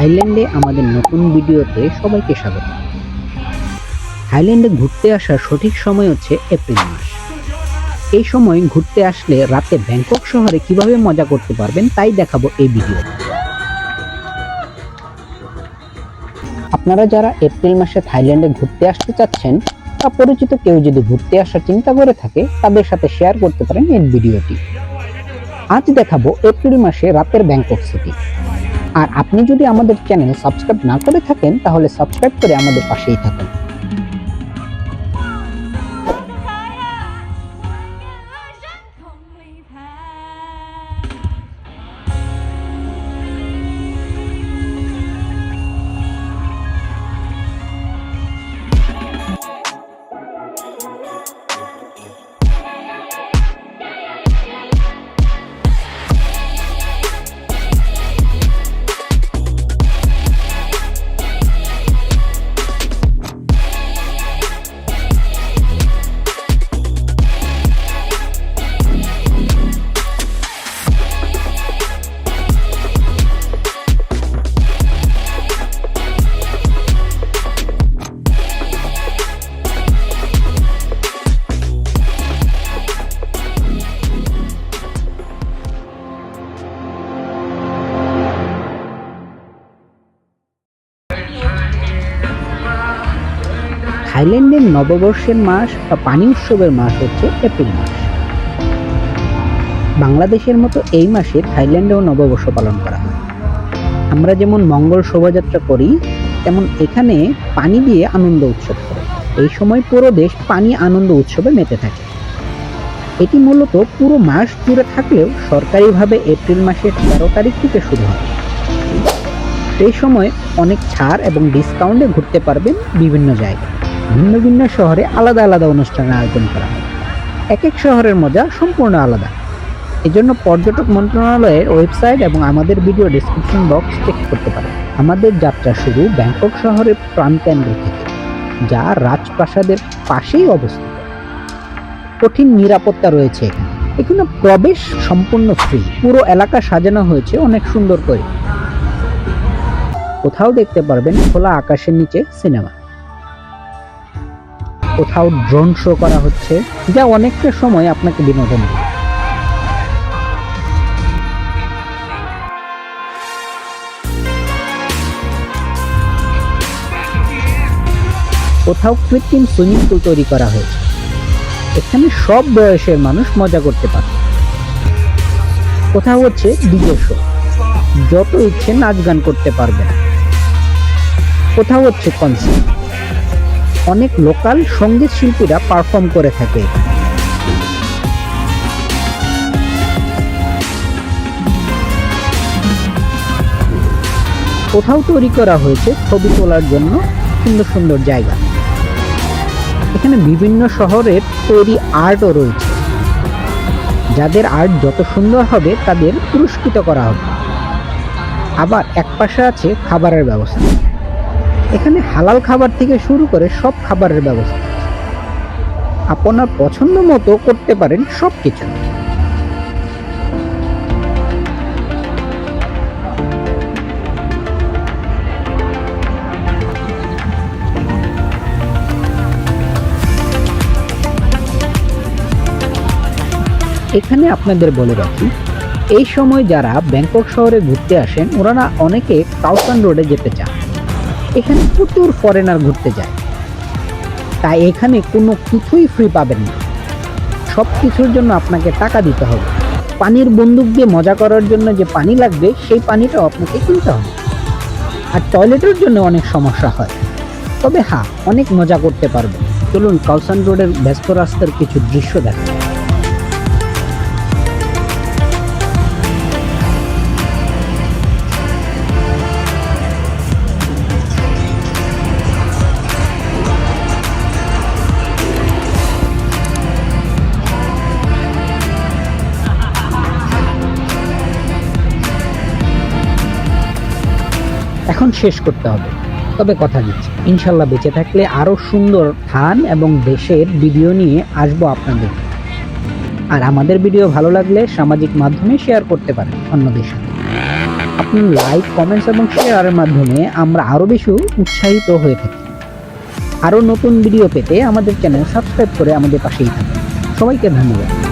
থাইল্যান্ডে আমাদের নতুন ভিডিওতে সবাইকে স্বাগত। থাইল্যান্ডে ঘুরতে আসার সঠিক সময় হচ্ছে এপ্রিল মাস। এই সময় ঘুরতে আসলে রাতে ব্যাংকক শহরে কীভাবে মজা করতে পারবেন তাই দেখাবো এই ভিডিও। আপনারা যারা এপ্রিল মাসে থাইল্যান্ডে ঘুরতে আসতে চাচ্ছেন বা পরিচিত কেউ যদি ঘুরতে আসার চিন্তা করে থাকে, তাদের সাথে শেয়ার করতে পারেন এই ভিডিওটি। আজ দেখাবো এপ্রিল মাসে রাতের ব্যাংকক সিটি। আর আপনি যদি আমাদের চ্যানেল সাবস্ক্রাইব না করে থাকেন, তাহলে সাবস্ক্রাইব করে আমাদের পাশেই থাকুন। থাইল্যান্ডের নববর্ষের মাস বা পানি উৎসবের মাস হচ্ছে এপ্রিল মাস। বাংলাদেশের মতো এই মাসে থাইল্যান্ডেও নববর্ষ পালন করা হয়। আমরা যেমন মঙ্গল শোভাযাত্রা করি, তেমন এখানে পানি দিয়ে আনন্দ উৎসব করে। এই সময় পুরো দেশ পানি আনন্দ উৎসবে মেতে থাকে। এটি মূলত পুরো মাস জুড়ে থাকলেও সরকারিভাবে এপ্রিল মাসের তেরো তারিখ থেকে শুরু হয়। এই সময় অনেক ছাড় এবং ডিসকাউন্টে ঘুরতে পারবেন বিভিন্ন জায়গায়। ভিন্ন ভিন্ন শহরে আলাদা আলাদা অনুষ্ঠানের আয়োজন করা হয়। এক এক শহরের মজা সম্পূর্ণ আলাদা। এজন্য পর্যটক মন্ত্রণালয়ের ওয়েবসাইট এবং আমাদের ভিডিও ডেসক্রিপশন বক্স চেক করতে পারেন। আমাদের যাত্রা শুরু ব্যাংকক শহরের প্রাণকেন্দ্র থেকে, যা রাজপ্রাসাদের পাশেই অবস্থিত। কঠিন নিরাপত্তা রয়েছে এখানে। এখানে প্রবেশ সম্পূর্ণ ফ্রি পুরো এলাকা সাজানো হয়েছে অনেক সুন্দর করে। কোথাও দেখতে পারবেন খোলা আকাশের নিচে সিনেমা। কোথাও ড্রোন শো করা হচ্ছে, যা অনেকটা সময় আপনাকে বিনোদন কোথাও কৃত্রিম সুইমিং পুল তৈরি করা হয়েছে। এখানে সব বয়সের মানুষ মজা করতে পারে কোথাও হচ্ছে ডিজে শো যত ইচ্ছে নাচ গান করতে পারবেন। কোথাও হচ্ছে কনসার্ট অনেক লোকাল সংগীত শিল্পীরা পারফর্ম করে থাকে। কোথাও তৈরি করা হয়েছে ছবি তোলার জন্য সুন্দর সুন্দর জায়গা। এখানে বিভিন্ন শহরের তৈরি আর্টও রয়েছে। যাদের আর্ট যত সুন্দর হবে তাদের পুরস্কৃত করা হবে। আবার এক পাশে আছে খাবারের ব্যবস্থা। এখানে হালাল খাবার থেকে শুরু করে সব খাবারের ব্যবস্থা আপনার পছন্দ মতো করতে পারেন সব কিছু। এখানে আপনাদের বলে রাখি, এই সময় যারা ব্যাংকক শহরে ঘুরতে আসেন, ওনারা অনেকে কাউসান রোডে যেতে চান। এখানে প্রচুর ফরেনার ঘুরতে যায়। তাই এখানে কোনো কিছুই ফ্রি পাবেন না। সব কিছুর জন্য আপনাকে টাকা দিতে হবে। পানির বন্দুক দিয়ে মজা করার জন্য যে পানি লাগবে, সেই পানিটাও আপনাকে কিনতে হবে। আর টয়লেটের জন্য অনেক সমস্যা হয়। তবে হ্যাঁ অনেক মজা করতে পারবেন। চলুন কাউসান রোডের ব্যস্ত রাস্তার কিছু দৃশ্য দেখা। এখন শেষ করতে হবে। তবে কথা দিচ্ছি, ইনশাল্লাহ বেঁচে থাকলে আরও সুন্দর স্থান এবং দেশের ভিডিও নিয়ে আসব আপনাদের। আর আমাদের ভিডিও ভালো লাগলে সামাজিক মাধ্যমে শেয়ার করতে পারেন অন্যদের সাথে। আপনার লাইক কমেন্টস এবং শেয়ারের মাধ্যমে আমরা আরও বেশি উৎসাহিত হয়ে থাকি। আরও নতুন ভিডিও পেতে আমাদের চ্যানেল সাবস্ক্রাইব করে আমাদের পাশেই থাকুন। সবাইকে ধন্যবাদ।